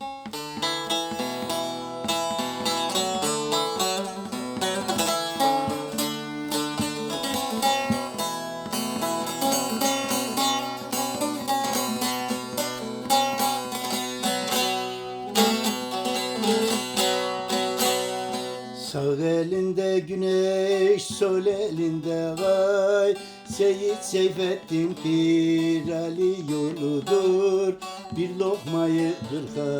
you güneş, sol elinde ay Seyit Seyfettin Pir Ali yoludur. Bir lokmayı kırka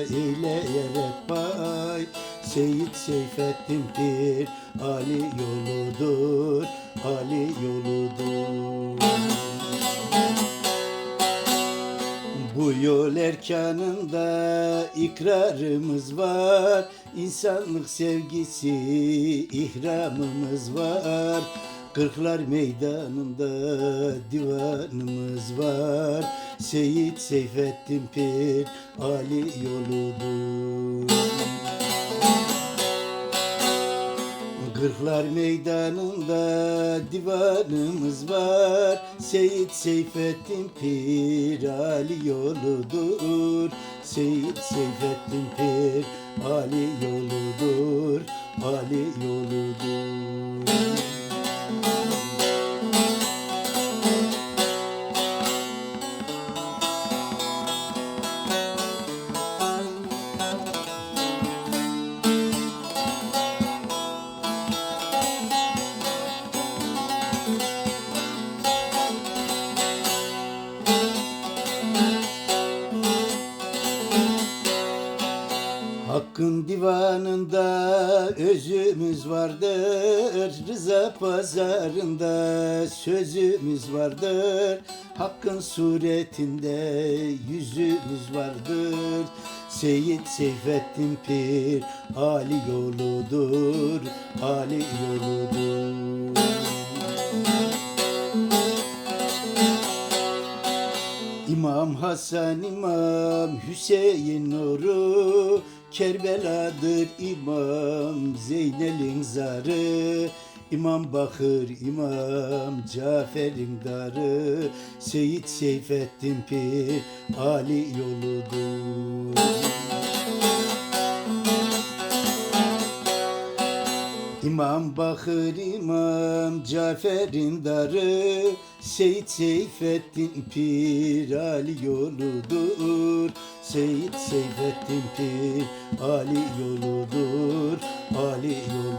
eyleyerek pay. Seyit Seyfettin Pir Ali yoludur. Ali yoludur bu yol erkanında ikrarımız var. İnsanlık sevgisi ihramımız var. Kırklar meydanında divanımız var. Seyit Seyfettin Pir Ali yoludur Kırklar meydanında divanımız var. Seyit Seyfettin Pir Ali yoludur. Seyit Seyfettin Pir Ali yoludur. Ali yoludur Hakkın divanında özümüz vardır Rıza pazarında sözümüz vardır. Hakkın suretinde yüzümüz vardır. Seyit Seyfettin Pir Ali yoludur Ali yoludur İmam Hasan İmam Hüseyin nuru Kerbeladır İmam Zeynel'in zarı İmam Bakır İmam Cafer'in darı Seyit Seyfettin Pir Ali yoludur İmam Bakır İmam Cafer'in darı Seyit Seyfettin Pir Ali yoludur. Seyit Seyfettin Pir Ali yoludur Ali yoludur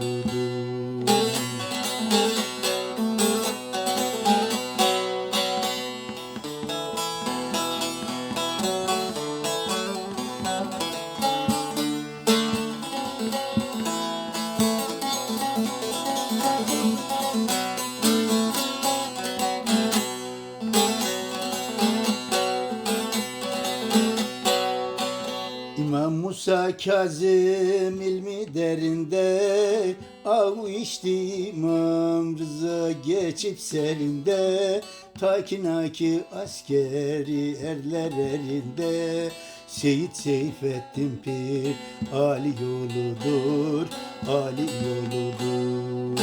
Musa Kazım ilmi derinde Av içti İmam Rıza geçip serinde Takinaki askeri erler erinde Seyit Seyfettin Pir Ali yoludur Ali yoludur.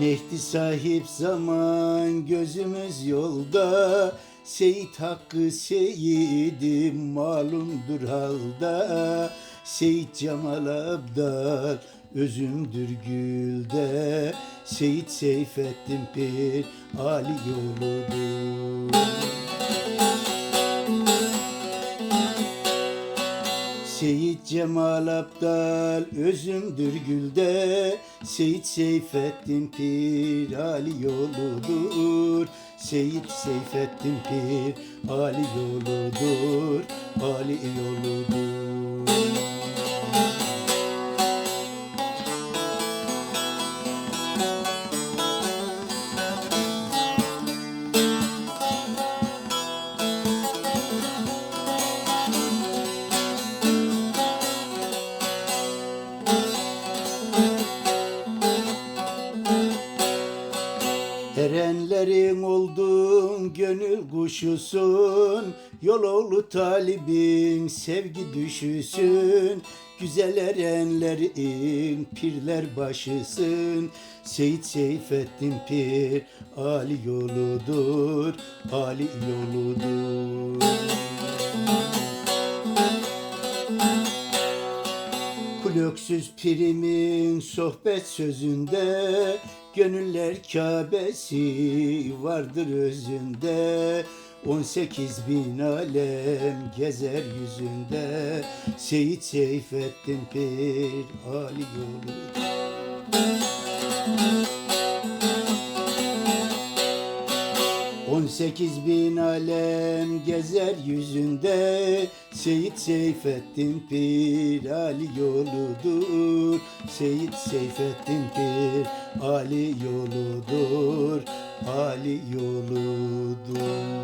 Mehdi sahip zaman gözümüz yolda Seyit Hakkı seyidim malumdur halda. Seyit Cemal Abdal özümdür gülde. Seyit Seyfettin Pir Ali yoludur Seyit Cemal Abdal özümdür gülde. Seyit Seyfettin Pir Ali yoludur. Seyit Seyfettin Pir Ali yoludur Ali yoludur gönül kuşusun Yol oğlu talibin sevgi düşüsün Güzel erenlerin pirler başısın Seyit Seyfettin Pir Ali yoludur, Ali yoludur. Kulöksüz pirimin sohbet sözünde Gönüller Kabe'si vardır özünde. 18 bin alem gezer yüzünde. Seyit Seyfettin Pir Ali yolu. 18 bin alem gezer yüzünde Seyit Seyfettin Pir Ali yoludur. Seyit Seyfettin Pir Ali yoludur. Ali yoludur